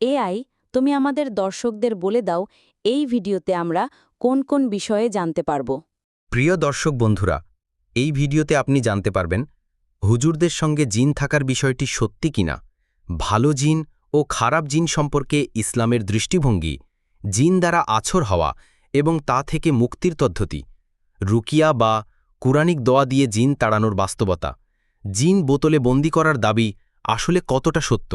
AI, তুমি আমাদের দর্শকদের বলে দাও, এই ভিডিওতে আমরা কোন কোন বিষয়ে জানতে পারব। প্রিয় দর্শক বন্ধুরা, এই ভিডিওতে আপনি জানতে পারবেন, হুজুরদের সঙ্গে জিন থাকার বিষয়টি সত্যি কিনা? ভালো জিন ও খারাপ জিন সম্পর্কে ইসলামের দৃষ্টিভঙ্গি, জিন দ্বারা আছর হওয়া এবং তা থেকে মুক্তির পদ্ধতি, রুকিয়া বা কুরানিক দোয়া দিয়ে জিন তাড়ানোর বাস্তবতা, জিন বোতলে বন্দি করার দাবি আসলে কতটা সত্য?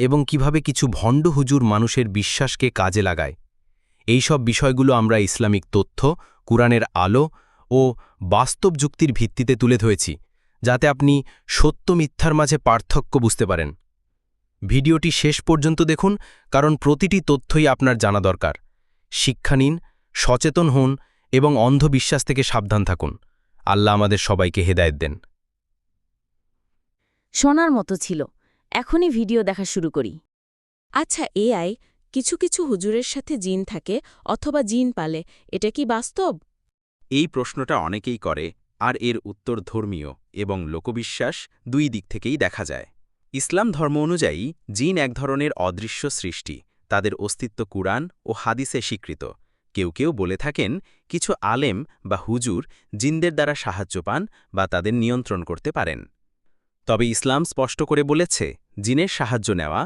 এবং কীভাবে কিছু ভণ্ড হুজুর মানুষের বিশ্বাসকে কাজে লাগায়। এই সব বিষয়গুলো আমরা ইসলামিক তথ্য, কুরআনের আলো ও বাস্তব যুক্তির ভিত্তিতে তুলে ধরেছি, যাতে আপনি সত্য মিথ্যার মাঝে পার্থক্য বুঝতে পারেন। ভিডিওটি শেষ পর্যন্ত দেখুন, কারণ প্রতিটি তথ্যই আপনার জানা দরকার। শিক্ষা নিন, সচেতন হন এবং অন্ধবিশ্বাস থেকে সাবধান থাকুন। আল্লাহ আমাদের সবাইকে হেদায়েত দেন। শোনার মতো ছিল। এখনই ভিডিও দেখা শুরু করি। আচ্ছা এআই কিছু কিছু হুজুরের সাথে জিন থাকে অথবা জিন পালে, এটা কি বাস্তব? এই প্রশ্নটা অনেকেই করে, আর এর উত্তর ধর্মীয় এবং লোকবিশ্বাস দুই দিক থেকেই দেখা যায়। ইসলাম ধর্ম অনুযায়ী, জিন এক ধরনের অদৃশ্য সৃষ্টি, তাদের অস্তিত্ব কুরআন ও হাদিসে স্বীকৃত। কেউ কেউ বলে থাকেন, কিছু আলেম বা হুজুর জিনদের দ্বারা সাহায্য পান বা তাদের নিয়ন্ত্রণ করতে পারেন। তবে ইসলাম স্পষ্ট করে বলেছে জিনের সাহায্য নেওয়া,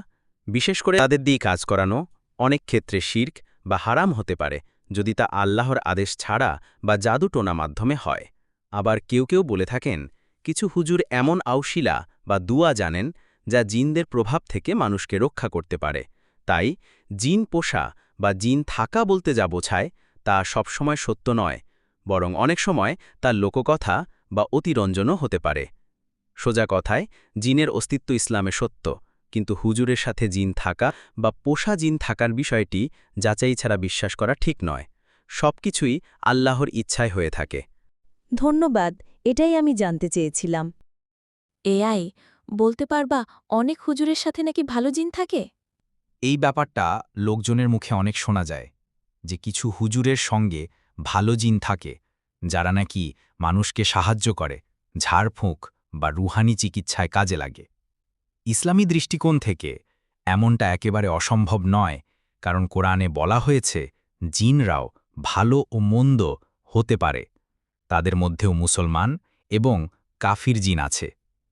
বিশেষ করে তাদের দিয়ে কাজ করানো, অনেক ক্ষেত্রে শির্ক বা হারাম হতে পারে যদি তা আল্লাহর আদেশ ছাড়া বা জাদু টোনা মাধ্যমে হয়। আবার কেউ কেউ বলে থাকেন, কিছু হুজুর এমন আউশিলা বা দুয়া জানেন যা জিনদের প্রভাব থেকে মানুষকে রক্ষা করতে পারে। তাই জিন পোষা বা জিন থাকা বলতে যা বোঝায় তা সবসময় সত্য নয়, বরং অনেক সময় তার লোককথা বা অতিরঞ্জনও হতে পারে। সোজা কথায় জিনের অস্তিত্ব ইসলামে সত্য কিন্তু হুজুরের সাথে জিন থাকা বা পোষা জিন থাকার বিষয়টি যাচাই ছাড়া বিশ্বাস করা ঠিক নয়। সবকিছুই আল্লাহর ইচ্ছায় হয়ে থাকে। ধন্যবাদ এটাই আমি জানতে চেয়েছিলাম। এআই বলতে পারবা অনেক হুজুরের সাথে নাকি ভালো জিন থাকে? এই ব্যাপারটা লোকজনের মুখে অনেক শোনা যায় যে কিছু হুজুরের সঙ্গে ভালো জিন থাকে যারা নাকি মানুষকে সাহায্য করে ঝাড়ফুঁক বা রুহানি চিকিৎসায় কাজে লাগে। ইসলামী দৃষ্টিকোণ থেকে এমনটা একেবারে অসম্ভব নয়, কারণ কোরআনে বলা হয়েছে, জিনরাও ভালো ও মন্দ হতে পারে, তাদের মধ্যেও মুসলমান এবং কাফির জিন আছে।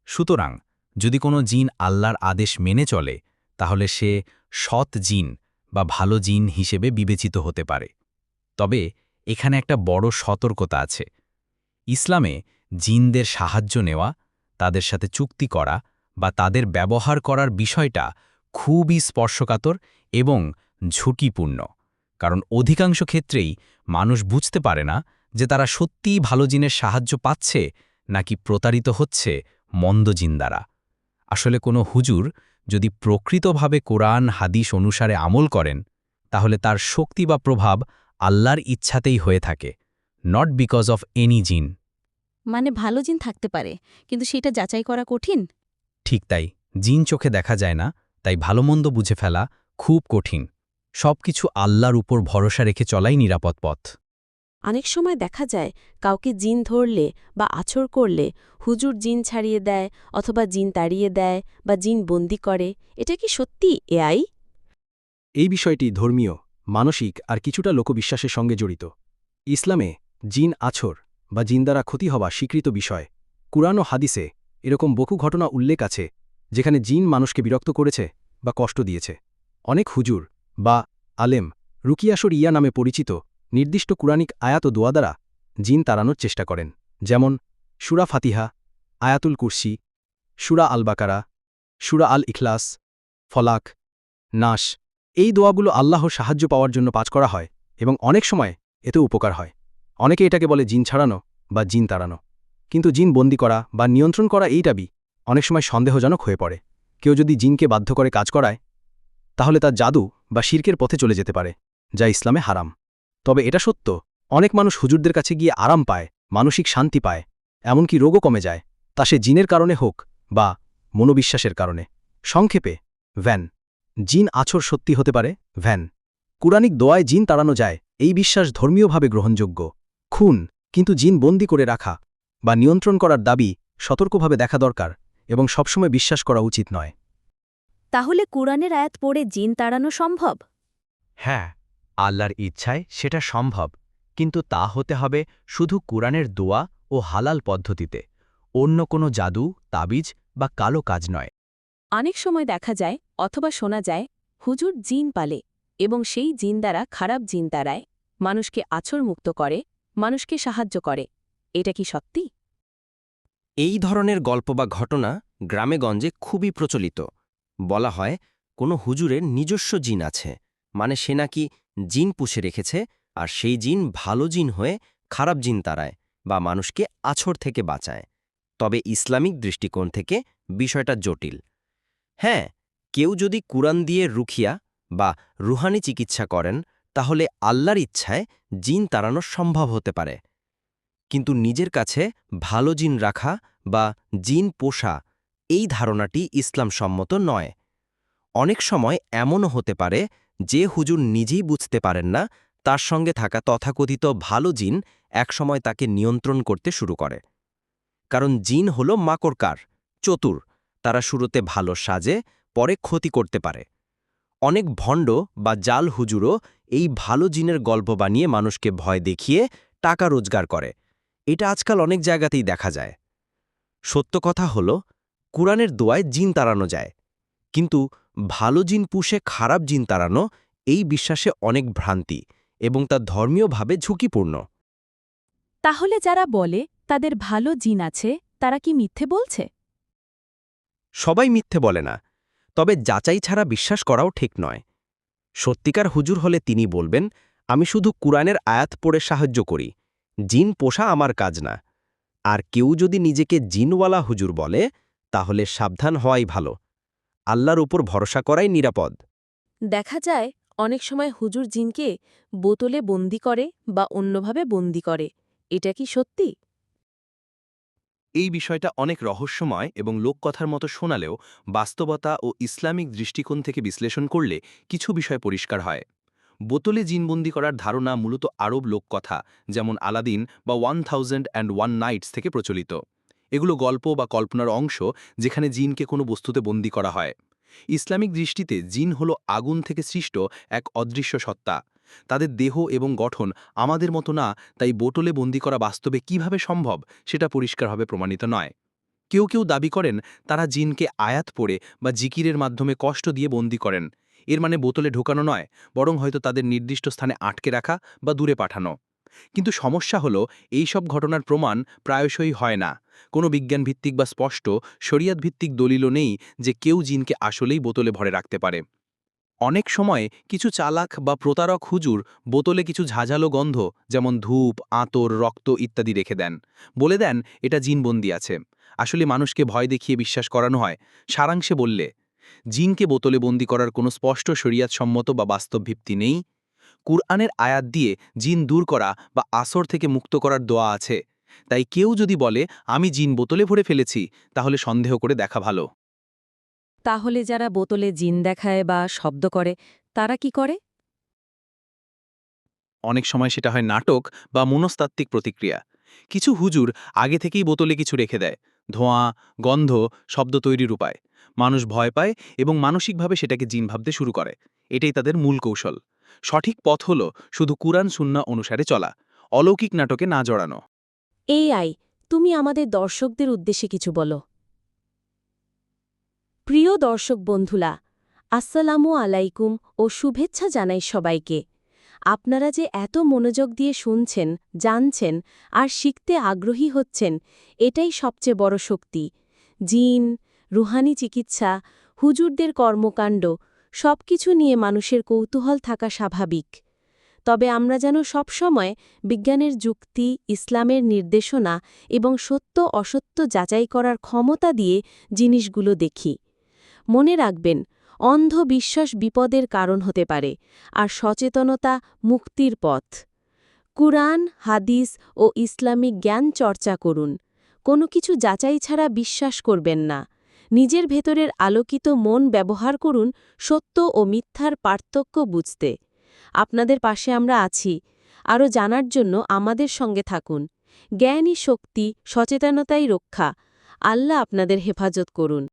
সুতরাং যদি কোনো জিন আল্লাহর আদেশ মেনে চলে, তাহলে সে সৎ জিন বা ভালো জিন হিসেবে বিবেচিত হতে পারে। তবে এখানে একটা বড় সতর্কতা আছে। ইসলামে জিনদের সাহায্য নেওয়া তাদের সাথে চুক্তি করা বা তাদের ব্যবহার করার বিষয়টা খুবই স্পর্শকাতর এবং ঝুঁকিপূর্ণ। কারণ অধিকাংশ ক্ষেত্রেই মানুষ বুঝতে পারে না যে তারা সত্যিই ভালো জিনের সাহায্য পাচ্ছে নাকি প্রতারিত হচ্ছে মন্দ জিন দ্বারা আসলে কোনো হুজুর যদি প্রকৃতভাবে কোরআন, হাদিস অনুসারে আমল করেন, তাহলে তার শক্তি বা প্রভাব আল্লাহর ইচ্ছাতেই হয়ে থাকে নট বিকজ অফ এনি জিন মানে ভালো জিন থাকতে পারে কিন্তু সেটা যাচাই করা কঠিন? ঠিক তাই জিন চোখে দেখা যায় না তাই ভালোমন্দ বুঝে ফেলা খুব কঠিন। সবকিছু আল্লাহর উপর ভরসা রেখে চলাই নিরাপদ পথ। অনেক সময় দেখা যায় কাউকে জিন ধরলে বা আছর করলে হুজুর জিন ছাড়িয়ে দেয় অথবা জিন তাড়িয়ে দেয় বা জিন বন্দি করে এটা কি সত্যি এআই? এই বিষয়টি ধর্মীয় মানসিক আর কিছুটা লোকবিশ্বাসের সঙ্গে জড়িত। ইসলামে জিন আছর বা জিন্দারা ক্ষতি হওয়া স্বীকৃত বিষয়। কুরআন ও হাদিসে এরকম বহু ঘটনা উল্লেখ আছে, যেখানে জিন মানুষকে বিরক্ত করেছে বা কষ্ট দিয়েছে। অনেক হুজুর বা আলেম রুকিয়াসর ইয়া নামে পরিচিত নির্দিষ্ট কুরানিক আয়াত ও দোয়া দ্বারা জিন তাড়ানোর চেষ্টা করেন। যেমন, সুরা ফাতিহা, আয়াতুল কুরসি, সুরা আল বাকারা, সুরা আল ইখলাস, ফলাক, নাশ। এই দোয়াগুলো আল্লাহর সাহায্য পাওয়ার জন্য পাঠ করা হয় এবং অনেক সময় এতে উপকার হয়। অনেকে এটাকে বলে জিন ছাড়ানো বা জিন তাড়ানো। কিন্তু জিন বন্দি করা বা নিয়ন্ত্রণ করা এই দাবি অনেক সময় সন্দেহজনক হয়ে পড়ে। কেউ যদি জিনকে বাধ্য করে কাজ করায়, তাহলে তার জাদু বা শির্কের পথে চলে যেতে পারে, যা ইসলামে হারাম। তবে এটা সত্য, অনেক মানুষ হুজুরদের কাছে গিয়ে আরাম পায়, মানসিক শান্তি পায়, এমনকি রোগও কমে যায়, তা সে জিনের কারণে হোক বা মনোবিশ্বাসের কারণে। সংক্ষেপে, ভ্যান, জিন আছর সত্যি হতে পারে, ভ্যান। কুরানিক দোয়ায় জিন তাড়ানো যায়, এই বিশ্বাস ধর্মীয়ভাবে গ্রহণযোগ্য। খুন কিন্তু জিন বন্দি করে রাখা বা নিয়ন্ত্রণ করার দাবি সতর্কভাবে দেখা দরকার এবং সবসময় বিশ্বাস করা উচিত নয়। তাহলে কোরআনের আয়াত পড়ে জিন তাড়ানো সম্ভব? হ্যাঁ আল্লাহর ইচ্ছায় সেটা সম্ভব কিন্তু তা হতে হবে শুধু কুরআনের দোয়া ও হালাল পদ্ধতিতে অন্য কোনো জাদু তাবিজ বা কালো কাজ নয়। অনেক সময় দেখা যায় অথবা শোনা যায় হুজুর জিন পালে এবং সেই জিন দ্বারা খারাপ জিন তারায় মানুষকে আছরমুক্ত করে মানুষকে সাহায্য করে। এটা কি সত্যি? এই ধরনের গল্প বা ঘটনা গ্রামেগঞ্জে খুবই প্রচলিত। বলা হয়, কোনো হুজুরের নিজস্ব জিন আছে মানে সে নাকি জিন পুষে রেখেছে আর সেই জিন ভালো জিন হয়ে খারাপ জিন তাড়ায় বা মানুষকে আছর থেকে বাঁচায়। তবে ইসলামিক দৃষ্টিকোণ থেকে বিষয়টা জটিল। হ্যাঁ কেউ যদি কুরআন দিয়ে রুখিয়া বা রুহানি চিকিৎসা করেন তাহলে আল্লাহর ইচ্ছায় জিন তাড়ানো সম্ভব হতে পারে। কিন্তু নিজের কাছে ভালো জিন রাখা বা জিন পোষা এই ধারণাটি ইসলাম সম্মত নয়। অনেক সময় এমনও হতে পারে যে হুজুর নিজেই বুঝতে পারেন না, তার সঙ্গে থাকা তথাকথিত ভালো জিন একসময় তাকে নিয়ন্ত্রণ করতে শুরু করে। কারণ জিন হল মাকড়কার, চতুর, তারা শুরুতে ভালো সাজে, পরে ক্ষতি করতে পারে। অনেক ভণ্ড বা জাল হুজুরও এই ভালো জিনের গল্প বানিয়ে মানুষকে ভয় দেখিয়ে টাকা রোজগার করে। এটা আজকাল অনেক জায়গাতেই দেখা যায়। সত্য কথা হল কুরআনের দোয়ায় জিন তাড়ানো যায়। কিন্তু ভালো জিন পুষে খারাপ জিন তাড়ানো এই বিশ্বাসে অনেক ভ্রান্তি এবং তা ধর্মীয়ভাবে ঝুঁকিপূর্ণ। তাহলে যারা বলে তাদের ভালো জিন আছে তারা কি মিথ্যে বলছে? সবাই মিথ্যে বলে না তবে যাচাই ছাড়া বিশ্বাস করাও ঠিক নয়। সত্যিকার হুজুর হলে তিনি বলবেন, আমি শুধু কুরআনের আয়াত পড়ে সাহায্য করি, জিন পোষা আমার কাজ না। আর কেউ যদি নিজেকে জিনওয়ালা হুজুর বলে, তাহলে সাবধান হওয়াই ভালো। আল্লাহর উপর ভরসা করাই নিরাপদ। দেখা যায়, অনেক সময় হুজুর জিনকে বোতলে বন্দি করে বা অন্যভাবে বন্দি করে। এটা কি সত্যি? এই বিষয়টা অনেক রহস্যময় এবং লোককথার মতো শোনালেও বাস্তবতা ও ইসলামিক দৃষ্টিকোণ থেকে বিশ্লেষণ করলে কিছু বিষয় পরিষ্কার হয়। বোতলে জিনবন্দি করার ধারণা মূলত আরব লোককথা, যেমন আলাদিন বা one thousand and one nights থেকে প্রচলিত। এগুলো গল্প বা কল্পনার অংশ যেখানে জিনকে কোনো বস্তুতে বন্দি করা হয়। ইসলামিক দৃষ্টিতে জিন হল আগুন থেকে সৃষ্ট এক অদৃশ্য সত্তা। তাদের দেহ এবং গঠন আমাদের মতো না, তাই বোতলে বন্দি করা বাস্তবে কীভাবে সম্ভব সেটা পরিষ্কারভাবে প্রমাণিত নয়। কেউ কেউ দাবি করেন, তারা জিনকে আয়াত পড়ে বা জিকিরের মাধ্যমে কষ্ট দিয়ে বন্দি করেন। এর মানে বোতলে ঢোকানো নয়, বরং হয়তো তাদের নির্দিষ্ট স্থানে আটকে রাখা বা দূরে পাঠানো। কিন্তু সমস্যা হল, এই সব ঘটনার প্রমাণ প্রায়শই হয় না। কোনো বিজ্ঞানভিত্তিক বা স্পষ্ট, শরিয়াতভিত্তিক দলিলও নেই যে কেউ জিনকে আসলেই বোতলে ভরে রাখতে পারে। অনেক সময় কিছু চালাক বা প্রতারক হুজুর বোতলে কিছু ঝাঁঝালো গন্ধ, যেমন ধূপ, আতর, রক্ত ইত্যাদি রেখে দেন। বলে দেন, এটা জিনবন্দি আছে। আসলে মানুষকে ভয় দেখিয়ে বিশ্বাস করানো হয়। সারাংশে বললে, জিনকে বোতলে বন্দি করার কোনো স্পষ্ট শরিয়াতসম্মত বা বাস্তব ভিত্তি নেই। কুরআনের আয়াত দিয়ে জিন দূর করা বা আসর থেকে মুক্ত করার দোয়া আছে। তাই কেউ যদি বলে, আমি জিন বোতলে ভরে ফেলেছি, তাহলে সন্দেহ করে দেখা ভালো। তাহলে যারা বোতলে জিন দেখায় বা শব্দ করে তারা কি করে? অনেক সময় সেটা হয় নাটক বা মনস্তাত্ত্বিক প্রতিক্রিয়া। কিছু হুজুর আগে থেকেই বোতলে কিছু রেখে দেয় ধোঁয়া গন্ধ শব্দ তৈরির উপায়। মানুষ ভয় পায় এবং মানসিকভাবে সেটাকে জিন ভাবতে শুরু করে। এটাই তাদের মূল কৌশল। সঠিক পথ হল শুধু কুরআন সুন্না অনুসারে চলা অলৌকিক নাটকে না জড়ানো। এই আই তুমি আমাদের দর্শকদের উদ্দেশ্যে কিছু বলো। প্রিয় দর্শক বন্ধুলা, আসসালামু আলাইকুম ও শুভেচ্ছা জানাই সবাইকে। আপনারা যে এত মনোযোগ দিয়ে শুনছেন, জানছেন আর শিখতে আগ্রহী হচ্ছেন, এটাই সবচেয়ে বড় শক্তি। জিন, রুহানি চিকিৎসা, হুজুরদের কর্মকাণ্ড, সবকিছু নিয়ে মানুষের কৌতূহল থাকা স্বাভাবিক। তবে আমরা যেন সবসময় বিজ্ঞানের যুক্তি, ইসলামের নির্দেশনা এবং সত্য অসত্য যাচাই করার ক্ষমতা দিয়ে জিনিসগুলো দেখি। মনে রাখবেন অন্ধ বিশ্বাস বিপদের কারণ হতে পারে আর সচেতনতা মুক্তির পথ। কুরআন, হাদিস ও ইসলামিক জ্ঞান চর্চা করুন। কোনো কিছু যাচাই ছাড়া বিশ্বাস করবেন না। নিজের ভেতরের আলোকিত মন ব্যবহার করুন সত্য ও মিথ্যার পার্থক্য বুঝতে। আপনাদের পাশে আমরা আছি। আরও জানার জন্য আমাদের সঙ্গে থাকুন। জ্ঞানই শক্তি, সচেতনতাই রক্ষা। আল্লাহ আপনাদের হেফাজত করুন।